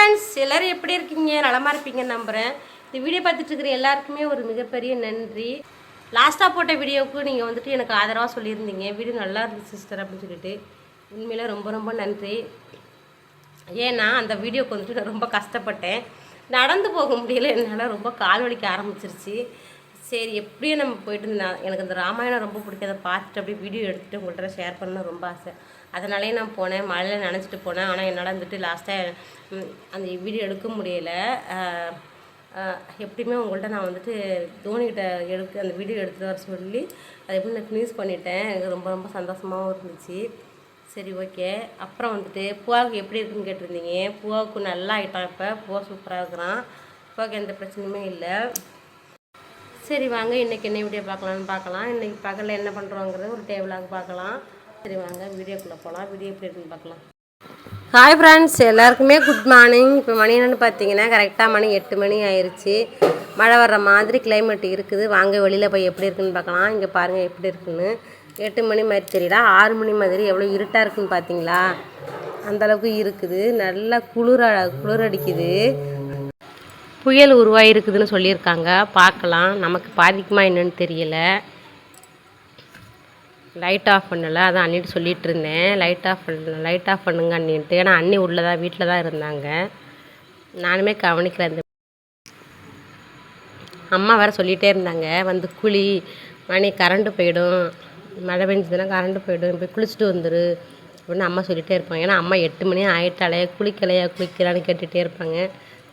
Friends எல்லோரும் எப்படி இருக்கீங்க? நலமாக இருப்பீங்கன்னு நம்புகிறேன் இந்த வீடியோ பார்த்துட்டு இருக்கிற எல்லாருக்குமே ஒரு மிகப்பெரிய நன்றி. லாஸ்ட்டாக போட்ட வீடியோவுக்கு நீங்கள் வந்துட்டு எனக்கு ஆதரவாக சொல்லியிருந்தீங்க. வீடியோ நல்லா இருந்துச்சு சிஸ்டர் அப்படின்னு சொல்லிட்டு. உண்மையில ரொம்ப ரொம்ப நன்றி. ஏன்னா அந்த வீடியோக்கு வந்துட்டு நான் ரொம்ப கஷ்டப்பட்டேன். நடந்து போக முடியல. என்னால் ரொம்ப கால் வலிக்க ஆரம்பிச்சிருச்சு. சரி எப்படியும் நம்ம போயிட்டு நான் எனக்கு அந்த ராமாயணம் ரொம்ப பிடிக்கும் அதை பார்த்துட்டு அப்படியே வீடியோ எடுத்துகிட்டு உங்கள்கிட்ட ஷேர் பண்ணணும் ரொம்ப ஆசை. அதனாலேயே நான் போனேன். மழையில் நினச்சிட்டு போனேன். ஆனால் என்னால் வந்துட்டு லாஸ்ட்டாக அந்த வீடியோ எடுக்க முடியலை. எப்படியுமே உங்கள்கிட்ட நான் வந்துட்டு தோனிகிட்ட எடுக்க அந்த வீடியோ எடுத்துகிட்டு வர சொல்லி அதை எப்படி நான் ஃபினிஷ் பண்ணிட்டேன். எனக்கு ரொம்ப ரொம்ப சந்தோஷமாகவும் இருந்துச்சு. சரி ஓகே அப்புறம் வந்துட்டு பூவாவுக்கு எப்படி இருக்குன்னு கேட்டிருந்தீங்க? பூவாவுக்கு நல்லா ஆகிட்டான் இப்போ. பூவா சூப்பராக இருக்கிறான். பூவாவுக்கு எந்த பிரச்சனையுமே இல்லை. சரி வாங்க இன்றைக்கி என்ன வீடியோ பார்க்கலான்னு பார்க்கலாம். இன்றைக்கி பகலில் என்ன பண்ணுறோங்கிறது ஒரு டேபிளாக பார்க்கலாம். சரி வாங்க வீடியோக்குள்ளே போகலாம் வீடியோ எப்படி இருக்குன்னு பார்க்கலாம். ஹாய் ஃப்ரெண்ட்ஸ் எல்லாருக்குமே குட் மார்னிங் இப்போ மணி என்னென்னு பார்த்தீங்கன்னா கரெக்டாக மணி எட்டு மணி ஆயிடுச்சு மழை வர்ற மாதிரி கிளைமேட் இருக்குது. வாங்க வெளியில் போய் எப்படி இருக்குன்னு பார்க்கலாம். இங்கே பாருங்கள் எப்படி இருக்குன்னு. எட்டு மணி மாதிரி தெரியல ஆறு மணி மாதிரி எவ்வளோ இருட்டாக இருக்குன்னு பார்த்தீங்களா? அந்தளவுக்கு இருக்குது. நல்லா குளிர குளிர் அடிக்குது. புயல் உருவாயிருக்குதுன்னு சொல்லியிருக்காங்க. பார்க்கலாம். நமக்கு பாதிக்குமா என்னன்னு தெரியல. லைட் ஆஃப் பண்ணலை. அதான் அண்ணிட்டு சொல்லிட்டு இருந்தேன் லைட் ஆஃப் பண்ண லைட் ஆஃப் பண்ணுங்க அண்ணின்ட்டு ஏன்னா அண்ணி உள்ளே தான் வீட்டில் தான் இருந்தாங்க. நானுமே கவனிக்கல இந்த அம்மா வேறு சொல்லிகிட்டே இருந்தாங்க. வந்து குழி மணி கரண்ட்டு போயிடும். மழை பெஞ்சதுன்னா கரண்ட்டு போயிடும். போய் குளிச்சுட்டு வந்துரு அப்படின்னு அம்மா சொல்லிகிட்டே இருப்பாங்க. ஏன்னா அம்மா எட்டு மணி ஆயிட்டாலே குளிக்கலையா குளிக்கலான்னு கேட்டுகிட்டே இருப்பாங்க.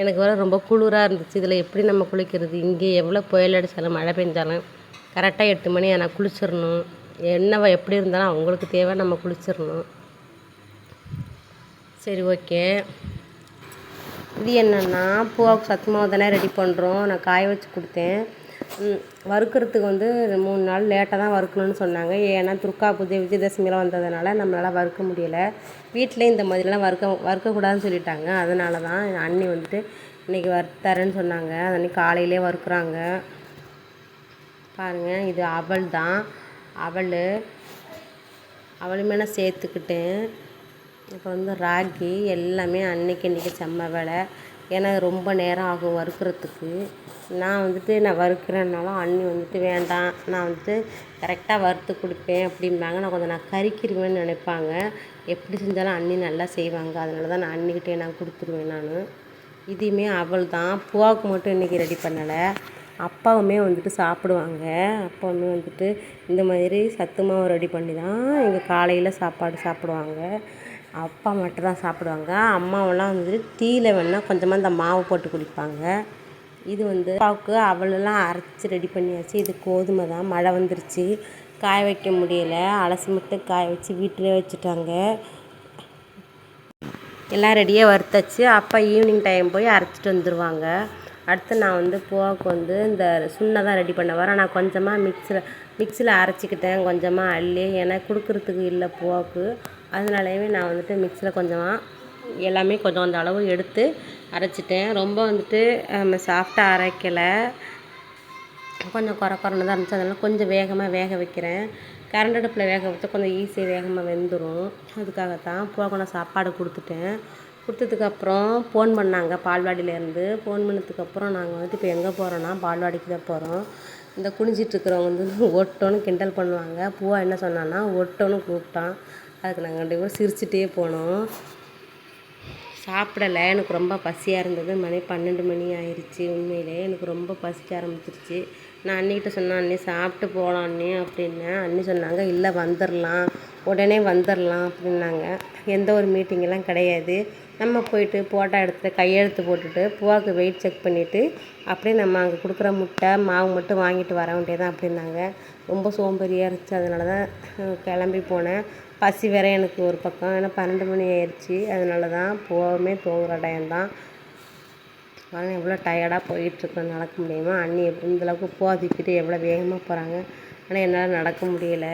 எனக்கு வர ரொம்ப குளிராக இருந்துச்சு. இதில் எப்படி நம்ம குளிக்கிறது? இங்கே எவ்வளோ புயல் அடித்தாலும் மழை பெஞ்சாலும் கரெக்டாக எட்டு மணி ஆனால் குளிச்சிடணும். என்னவா எப்படி இருந்தாலும் அவங்களுக்கு தேவை நம்ம குளிச்சிடணும். சரி ஓகே. இது என்னென்னா பூவாவுக்கு சத்துமாவு தானே ரெடி பண்ணுறோம் நான் காய வச்சு கொடுத்தேன். வறுக்கிறதுக்கு வந்து மூணு நாள் லேட்டாக தான் வறுக்கணும்னு சொன்னாங்க. ஏன்னா துர்கா பூஜை விஜயதசமிலாம் வந்ததுனால நம்மளால் வறுக்க முடியலை. வீட்டிலே இந்த மாதிரிலாம் வறுக்க வறுக்கக்கூடாதுன்னு சொல்லிட்டாங்க. அதனால தான் என் அண்ணி வந்துட்டு இன்றைக்கி வறுத்தரேன்னு சொன்னாங்க. அது அன்றைக்கி காலையிலே வறுக்குறாங்க. பாருங்கள் இது அவள் தான். அவள் அவளுமே நான் சேர்த்துக்கிட்டேன் இப்போ வந்து ராகி எல்லாமே அன்னைக்கு இன்றைக்கி செம்ம வேலை. ஏன்னா ரொம்ப நேரம் ஆகும் வறுக்கிறதுக்கு. நான் வந்துட்டு நான் வறுக்கிறேன்னாலும் அண்ணி வந்துட்டு வேண்டாம் நான் வந்துட்டு கரெக்டாக வறுத்து கொடுப்பேன் அப்படிம்பாங்க. நான் கொஞ்சம் நான் கறிக்கிருவேன்னு நினைப்பாங்க. எப்படி செஞ்சாலும் அண்ணி நல்லா செய்வாங்க. அதனால தான் நான் அண்ணிக்கிட்டே நான் கொடுத்துருவேன் நான். இதையுமே அவள் தான். பூவாவுக்கு மட்டும் இன்றைக்கி ரெடி பண்ணலை. அப்பாவுமே வந்துட்டு சாப்பிடுவாங்க. அப்பாவுமே வந்துட்டு இந்த மாதிரி சத்து மாவு ரெடி பண்ணி தான் எங்கள் காலையில் சாப்பாடு சாப்பிடுவாங்க. அப்பா மட்டும் தான் சாப்பிடுவாங்க. அம்மாவெல்லாம் வந்து டீயில் வேணால் கொஞ்சமாக இந்த மாவு போட்டு குடிப்பாங்க. இது வந்து அப்பாவுக்கு அவளெல்லாம் அரைச்சி ரெடி பண்ணியாச்சு. இது கோதுமை தான். மழை வந்துருச்சு. காய வைக்க முடியல. அலசி மட்டும் காய வச்சு வீட்டிலே வச்சுட்டாங்க. எல்லாம் ரெடியாக வறுத்தாச்சு. அப்பா ஈவினிங் டைம் போய் அரைச்சிட்டு வந்துடுவாங்க அடுத்து நான் வந்து போவாக்கு வந்து இந்த சுண்ணை தான் ரெடி பண்ண வரேன் நான் கொஞ்சமாக மிக்சியில் மிக்சியில் அரைச்சிக்கிட்டேன். கொஞ்சமாக அள்ளி. ஏன்னா கொடுக்குறதுக்கு இல்லை போவாக்கு. அதனாலவே நான் வந்துட்டு மிக்சியில் கொஞ்சமாக எல்லாமே கொஞ்சம் கொஞ்சம் அளவு எடுத்து அரைச்சிட்டேன். ரொம்ப வந்துட்டு நம்ம சாஃப்டாக அரைக்கலை. கொஞ்சம் குறை குறைன்னு தான் இருந்துச்சு. அதனால் கொஞ்சம் வேகமாக வேக வைக்கிறேன். கரண்ட் அடுப்பில் வேக வச்சா கொஞ்சம் ஈஸியாக வேகமாக வெந்துடும் அதுக்காகத்தான் போகணும் சாப்பாடு கொடுத்துட்டேன். கொடுத்ததுக்கப்புறம் ஃபோன் பண்ணாங்க பால்வாடியிலேருந்து ஃபோன் பண்ணதுக்கப்புறம் நாங்கள் வந்துட்டு இப்போ எங்கே போகிறோன்னா பால்வாடிக்கு தான் போகிறோம் இந்த குனிஞ்சிட்ருக்கிறவங்க வந்து ஒட்டோன்னு கிண்டல் பண்ணுவாங்க. பூவா என்ன சொன்னான்னா ஒட்டோன்னு கூப்பிட்டான். அதுக்கு நாங்கள் ரெண்டு பேரும் சிரிச்சுட்டே போனோம். சாப்பிடலை. எனக்கு ரொம்ப பசியாக இருந்தது. மணி பன்னெண்டு மணி ஆயிடுச்சு உண்மையிலே. எனக்கு ரொம்ப பசிக்க ஆரம்பிச்சிருச்சு. நான் அண்ணிக்கிட்ட சொன்னேன் அண்ணி சாப்பிட்டு போகலாம் அண்ணி அப்படின்னேன் அண்ணி சொன்னாங்க இல்லை வந்துடலாம் உடனே வந்துடலாம் அப்படின்னாங்க. எந்த ஒரு மீட்டிங்கெல்லாம் கிடையாது. நம்ம போயிட்டு போட்டா எடுத்து கையெழுத்து போட்டுட்டு பூவாக்கு வெயிட் செக் பண்ணிவிட்டு அப்படியே நம்ம அங்கே கொடுக்குற முட்டை மாவு மட்டும் வாங்கிட்டு வர வேண்டியதான் அப்படின்னாங்க. ரொம்ப சோம்பேறியாக இருந்துச்சு. அதனால தான் கிளம்பி போனேன். பசி வேற எனக்கு ஒரு பக்கம். ஏன்னா பன்னெண்டு மணி ஆயிடுச்சு அதனால தான் போகவுமே தூங்குற டைம் தான். ஆனால் எவ்வளோ டயர்டாக போயிட்டுருக்கோம் நடக்க முடியுமா? அண்ணி எப்படி இந்தளவுக்கு போதிக்கிட்டு எவ்வளோ வேகமாக போகிறாங்க ஆனால் என்னால் நடக்க முடியல.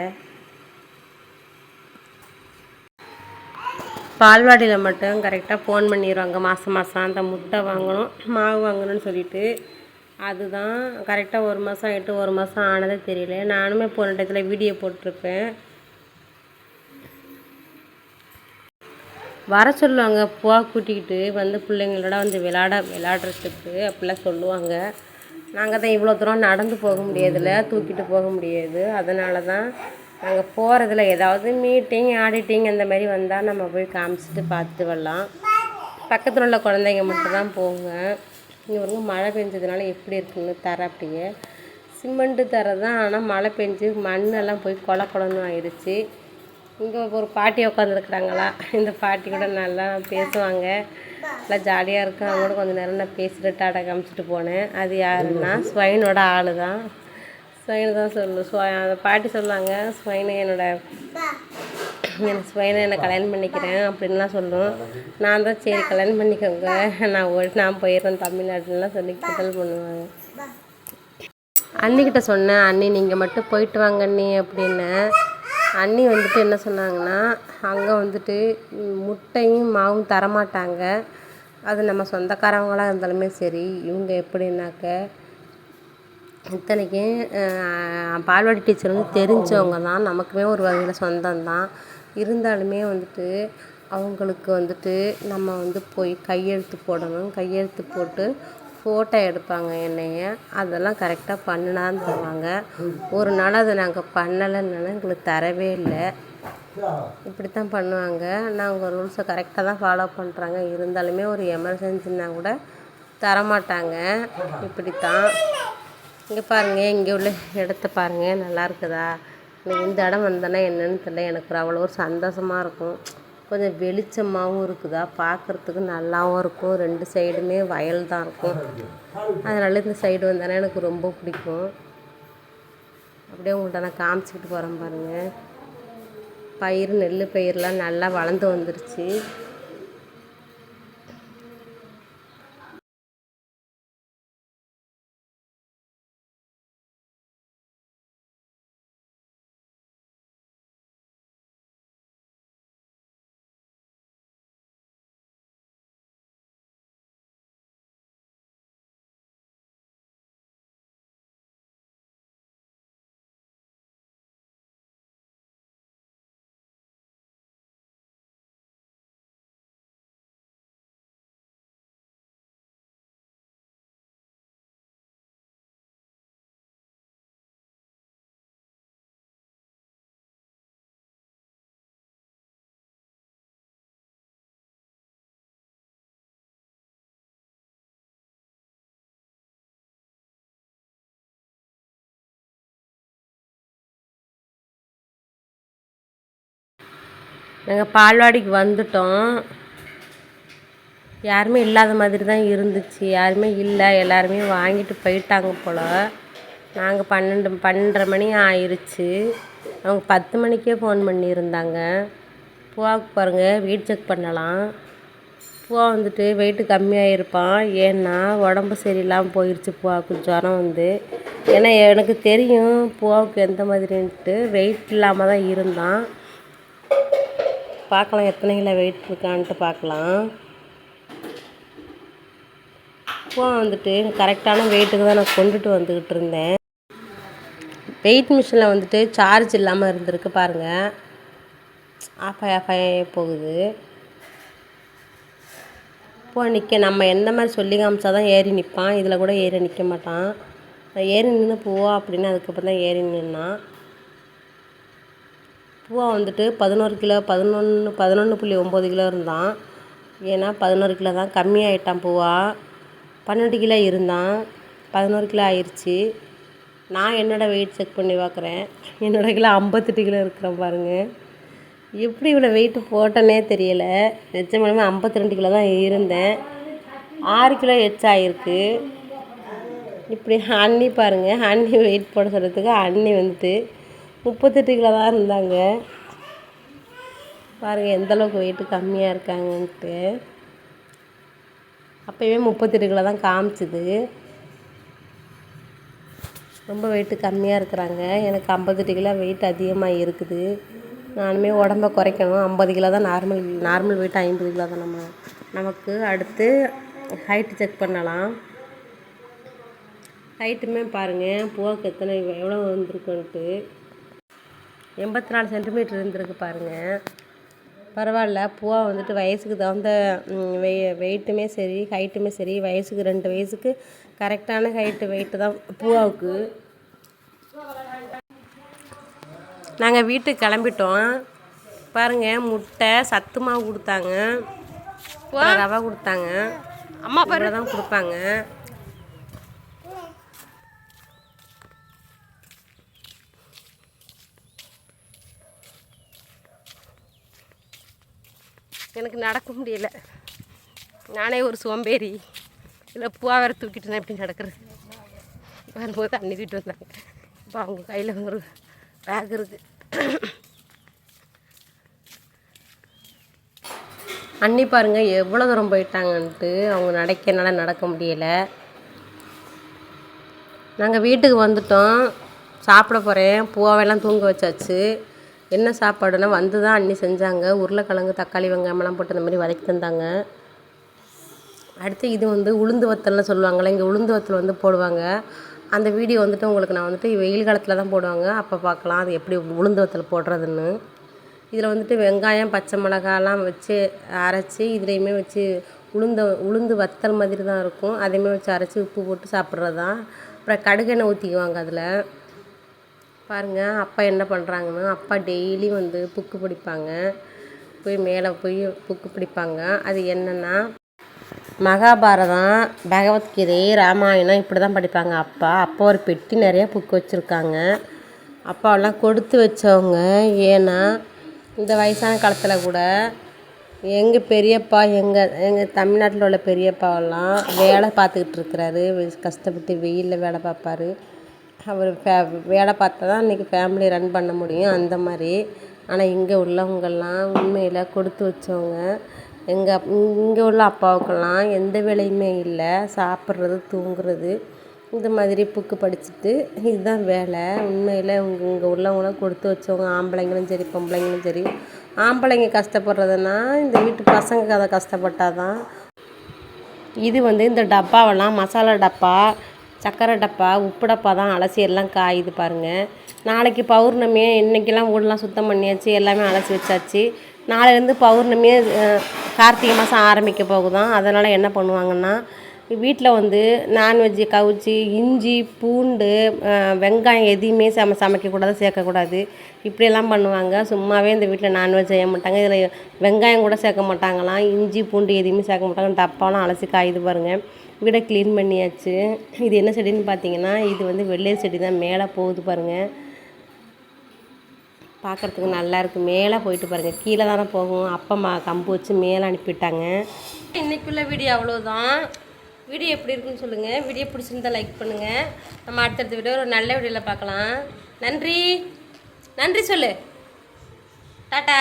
பால்வாடியில் மட்டும் கரெக்டாக ஃபோன் பண்ணிடுவாங்க மாதம் மாதம் அந்த முட்டை வாங்கணும் மாவு வாங்கணும்னு சொல்லிட்டு. அதுதான் கரெக்டாக ஒரு மாதம் ஆகிட்டு ஒரு மாதம் ஆனதே தெரியல. நானுமே போன டயத்தில் வீடியோ போட்டிருப்பேன். வர சொல்லுவாங்க. பூவா கூட்டிக்கிட்டு வந்து பிள்ளைங்களோட வந்து விளாட விளாட்றதுக்கு அப்படிலாம் சொல்லுவாங்க. நாங்கள் தான் இவ்வளோ தூரம் நடந்து போக முடியாதுல்ல தூக்கிட்டு போக முடியாது. அதனால தான் நாங்கள் போகிறதுல ஏதாவது மீட்டிங் ஆடிட்டிங் அந்த மாதிரி வந்தால் நம்ம போய் காமிச்சிட்டு பார்த்துட்டு வரலாம். பக்கத்தில் உள்ள குழந்தைங்க மட்டும் தான் போங்க. இங்கே வந்து மழை பெஞ்சதுனால எப்படி இருக்குன்னு தர அப்படியே. சிமெண்ட்டு தர தான் ஆனால் மழை பெஞ்சு மண்ணெல்லாம் போய் கொல கொலன்னு ஆயிடுச்சு. இங்கே ஒரு பாட்டி உட்காந்துருக்குறாங்களா இந்த பாட்டி கூட நல்லா பேசுவாங்க. நல்லா ஜாலியாக இருக்கும். அவங்க கூட கொஞ்சம் நேரம் நான் பேசிட்டு டாடா காமிச்சிட்டு போனேன். அது யாருன்னா ஸ்வைனோட ஆள் தான் ஸ்வைனு தான் சொல்லு. அந்த பாட்டி சொல்லுவாங்க ஸ்வைனு என்னோட எனக்கு ஸ்வைனை என்னை கல்யாணம் பண்ணிக்கிறேன் அப்படின்லாம் சொல்லும். நான் தான் சரி கல்யாணம் பண்ணிக்கோங்க. நான் ஓடி நான் போயிடுறேன் தமிழ்நாட்டுலாம் சொல்லி கிட்டல் பண்ணுவாங்க. அண்ணிக்கிட்ட சொன்னேன் அண்ணி நீங்கள் மட்டும் போயிட்டு வாங்க அண்ணி அப்படின்னு. அண்ணி வந்துட்டு என்ன சொன்னாங்கன்னா அங்கே வந்துட்டு முட்டையும் மாவும் தரமாட்டாங்க. அது நம்ம சொந்தக்காரவங்களாக இருந்தாலுமே சரி இவங்க எப்படின்னாக்க இத்தனைக்கும் பால்வாடி டீச்சர் வந்து தெரிஞ்சவங்க தான். நமக்குமே ஒரு வகையில் சொந்தம்தான் இருந்தாலுமே வந்துட்டு அவங்களுக்கு வந்துட்டு நம்ம வந்து போய் கையெழுத்து போடணும். கையெழுத்து போட்டு ஃபோட்டோ எடுப்பாங்க என்னைய. அதெல்லாம் கரெக்டாக பண்ணினான்னு தருவாங்க ஒரு நாள் அதை நாங்கள் பண்ணலைன்னு எங்களுக்கு தரவே இல்லை. இப்படி தான் பண்ணுவாங்க நாங்கள் ரூல்ஸை கரெக்டாக தான் ஃபாலோ பண்ணுறாங்க இருந்தாலுமே ஒரு எமர்ஜென்சின்னா கூட தரமாட்டாங்க. இப்படி தான் இங்கே பாருங்கள் இங்கே உள்ள இடத்த பாருங்கள் நல்லா இருக்குதா? இந்த இடம் வந்தேன்னா என்னன்னு தெரியல. எனக்கு ஒரு அவ்வளோ ஒரு சந்தோஷமாக இருக்கும். கொஞ்சம் வெளிச்சமாகவும் இருக்குதா? பார்க்குறதுக்கு நல்லாவும் இருக்கும். ரெண்டு சைடுமே வயல் தான் இருக்கும். அதனால் இந்த சைடு வந்தோன்னா எனக்கு ரொம்ப பிடிக்கும். அப்படியே உங்கள்கிட்ட நான் காமிச்சிக்கிட்டு போகிறேன் பாருங்கள் பயிர் நெல் பயிரெலாம் நல்லா வளர்ந்து வந்துருச்சு. நாங்கள் பால்வாடிக்கு வந்துட்டோம். யாருமே இல்லாத மாதிரி தான் இருந்துச்சு. யாருமே இல்லை. எல்லாருமே வாங்கிட்டு போயிட்டாங்க போல். நாங்கள் பன்னெண்டு பன்னெண்டரை மணி ஆயிடுச்சு அவங்க பத்து மணிக்கே ஃபோன் பண்ணியிருந்தாங்க. பூவாவுக்கு பாருங்கள் வெயிட் செக் பண்ணலாம். பூவா வந்துட்டு வெயிட்டு கம்மியாக இருப்பான் ஏன்னா உடம்பு சரியில்லாமல் போயிடுச்சு பூவாவுக்கு ஜுரம் வந்து. ஏன்னா எனக்கு தெரியும் பூவாவுக்கு எந்த மாதிரின்ட்டு வெயிட் இல்லாமல் தான் இருந்தான். பார்க்கலாம் எத்தனை கிலோ வெயிட் இருக்கான்ட்டு பார்க்கலாம். பூவா வந்துட்டு கரெக்டான வெயிட்டுக்கு தான் நான் கொண்டுட்டு வந்துக்கிட்டு இருந்தேன். வெயிட் மிஷினில் வந்துட்டு சார்ஜ் இல்லாமல் இருந்திருக்கு பாருங்கள் ஆஃப் ஆகி ஆஃப் ஆகி போகுது. பூ நிற்க நம்ம எந்த மாதிரி சொல்லி காமிச்சா தான் ஏறி நிற்பான் இதில் கூட ஏறி நிற்க மாட்டான். ஏறி நின்று பூவா அப்படின்னு அதுக்கப்புறம் தான் ஏறி நின்னான். பூவா வந்துட்டு பதினோரு கிலோ பதினொன்று பதினொன்று புள்ளி ஒம்பது கிலோ இருந்தான். ஏன்னா பதினோரு கிலோ தான் கம்மியாகிட்டான் பூவா. பன்னெண்டு கிலோ இருந்தான். பதினோரு கிலோ ஆயிடுச்சு நான் என்னோடய வெயிட் செக் பண்ணி பார்க்குறேன் என்னோட கிலோ ஐம்பத்தெட்டு கிலோ இருக்கிறேன் பாருங்கள் எப்படி இவ்வளோ வெயிட்டு போட்டனே தெரியல. நிஜமாலுமே ஐம்பத்தி ரெண்டு கிலோ தான் இருந்தேன். ஆறு கிலோ எச்சாயிருக்கு இப்படி அண்ணி பாருங்கள் அண்ணி வெயிட் போட சொல்கிறதுக்கு அண்ணி வந்துட்டு முப்பத்தெட்டு கிலோ தான் இருந்தாங்க. பாருங்கள் எந்தளவுக்கு வெயிட்டு கம்மியாக இருக்காங்கன்ட்டு. அப்போயுமே முப்பத்தெட்டு கிலோ தான் காமிச்சுது. ரொம்ப வெயிட்டு கம்மியாக இருக்கிறாங்க. எனக்கு ஐம்பத்தெட்டு கிலோ வெயிட் அதிகமாக இருக்குது. நானுமே உடம்ப குறைக்கணும். ஐம்பது கிலோ தான் நார்மல் நார்மல் வெயிட் ஐம்பது கிலோ தான் நம்ம நமக்கு. அடுத்து ஹைட்டு செக் பண்ணலாம். ஹைட்டுமே பாருங்கள் போக்கு எத்தனை எவ்வளோ வந்திருக்குன்ட்டு. எண்பத்தி நாலு சென்டிமீட்டர் இருந்திருக்கு பாருங்கள் பரவாயில்ல பூவா வந்துட்டு வயசுக்கு தகுந்த வெய் வெயிட்டுமே சரி ஹைட்டுமே சரி வயசுக்கு ரெண்டு வயசுக்கு கரெக்டான ஹைட்டு வெயிட்டு தான் பூவாவுக்கு. நாங்கள் வீட்டுக்கு கிளம்பிட்டோம். பாருங்கள் முட்டை சத்து மாவு கொடுத்தாங்க. ரவை கொடுத்தாங்க. அம்மா தான் கொடுப்பாங்க. எனக்கு நடக்க முடியல. நானே ஒரு சோம்பேறி. இல்லை பூவா வேறு தூக்கிட்டு நான் எப்படி நடக்கிறது? வரும்போது தண்ணி தூக்கிட்டு வந்தாங்க. இப்போ அவங்க கையில் ஒரு பேக் இருக்குது அண்ணி பாருங்கள் எவ்வளோ தூரம் போயிட்டாங்கன்ட்டு அவங்க நடக்கனால நடக்க முடியலை. நாங்கள் வீட்டுக்கு வந்துட்டோம். சாப்பிட போகிறேன் பூவாவெல்லாம் தூங்க வச்சாச்சு. என்ன சாப்பாடுனா வந்து தான் அண்ணி செஞ்சாங்க. உருளைக்கிழங்கு தக்காளி வெங்காயமெல்லாம் போட்டு இந்த மாதிரி வதக்கி தந்தாங்க அடுத்து இது வந்து உளுந்து வத்தல்னு சொல்லுவாங்கள்ல இங்கே உளுந்து வத்தல் வந்து போடுவாங்க. அந்த வீடியோ வந்துட்டு உங்களுக்கு நான் வந்துட்டு வெயில் காலத்தில் தான் போடுவாங்க. அப்போ பார்க்கலாம் அது எப்படி உளுந்து வத்தல் போடுறதுன்னு. இதில் வந்துட்டு வெங்காயம் பச்சை மிளகாலாம் வச்சு அரைச்சி இதுலேயுமே வச்சு உளுந்த உளுந்து வத்தல் மாதிரி தான் இருக்கும். அதையுமே வச்சு அரைச்சி உப்பு போட்டு சாப்பிட்றது தான் அப்புறம் கடுகெண்ணெய் ஊற்றிக்குவாங்க அதில். பாருங்கள் அப்பா என்ன பண்ணுறாங்கன்னா அப்பா டெய்லி வந்து புக்கு பிடிப்பாங்க. போய் மேலே போய் புக்கு பிடிப்பாங்க. அது என்னென்னா மகாபாரதம் பகவத்கீதை ராமாயணம் இப்படி தான் படிப்பாங்க அப்பா. அப்பா ஒரு பெட்டி நிறையா புக்கு வச்சுருக்காங்க. அப்பாவெல்லாம் கொடுத்து வச்சவங்க. ஏன்னா இந்த வயசான காலத்தில் கூட எங்கள் பெரியப்பா எங்கள் எங்கள் தமிழ்நாட்டில் உள்ள பெரியப்பாவெல்லாம் வேலை பார்த்துக்கிட்டு இருக்கிறாரு. கஷ்டப்பட்டு வெயிலில் வேலை பார்ப்பாரு. அவர் ஃபே வேலை பார்த்தா தான் இன்றைக்கி ஃபேமிலி ரன் பண்ண முடியும் அந்த மாதிரி. ஆனால் இங்கே உள்ளவங்கெல்லாம் உண்மையில் கொடுத்து வச்சவங்க எங்கள் இங்கே உள்ள அப்பாவுக்கெல்லாம் எந்த வேலையுமே இல்லை. சாப்பிட்றது தூங்குறது இந்த மாதிரி புக்கு படிச்சுட்டு இதுதான் வேலை. உண்மையில் இங்கே இங்கே உள்ளவங்களாம் கொடுத்து வச்சவங்க ஆம்பளைங்களும் சரி பொம்பளைங்களும் சரி. ஆம்பளைங்க கஷ்டப்படுறதுன்னா இந்த வீட்டு பசங்க அதை கஷ்டப்பட்டாதான். இது வந்து இந்த டப்பாவெல்லாம் மசாலா டப்பா சக்கரை டப்பா உப்பு டப்பா தான் அலசி எல்லாம் காயுது பாருங்கள் நாளைக்கு பௌர்ணமி இன்றைக்கெல்லாம் வீடெலாம் சுத்தம் பண்ணியாச்சு எல்லாமே அலசி வச்சாச்சு. நாளையிலேருந்து பௌர்ணமி கார்த்திகை மாதம் ஆரம்பிக்க போகுதான் அதனால் என்ன பண்ணுவாங்கன்னா வீட்டில் வந்து நான்வெஜ்ஜு கவுச்சி இஞ்சி பூண்டு வெங்காயம் எதையுமே சம சமைக்கக்கூடாது சேர்க்கக்கூடாது. இப்படியெல்லாம் பண்ணுவாங்க. சும்மாவே இந்த வீட்டில் நான்வெஜ் செய்ய மாட்டாங்க. இதில் வெங்காயம் கூட சேர்க்க மாட்டாங்களாம். இஞ்சி பூண்டு எதையுமே சேர்க்க மாட்டாங்க. டப்பாலாம் அலசி காயுது பாருங்கள் வீடை க்ளீன் பண்ணியாச்சு. இது என்ன செடின்னு பார்த்தீங்கன்னா இது வந்து வெள்ளை செடி தான். மேலே போகுது பாருங்கள் பார்க்குறதுக்கு நல்லாயிருக்கு மேலே போயிட்டு பாருங்கள் கீழே தானே போகும். அப்பா கம்பு வச்சு மேலே அனுப்பிவிட்டாங்க. இன்றைக்குள்ள வீடியோ அவ்வளோதான். வீடியோ எப்படி இருக்குன்னு சொல்லுங்கள் வீடியோ பிடிச்சிருந்தா லைக் பண்ணுங்கள் நம்ம அடுத்தடுத்த வீடியோ ஒரு நல்ல வீடியோவில் பார்க்கலாம். நன்றி. நன்றி சொல்லு. டாட்டா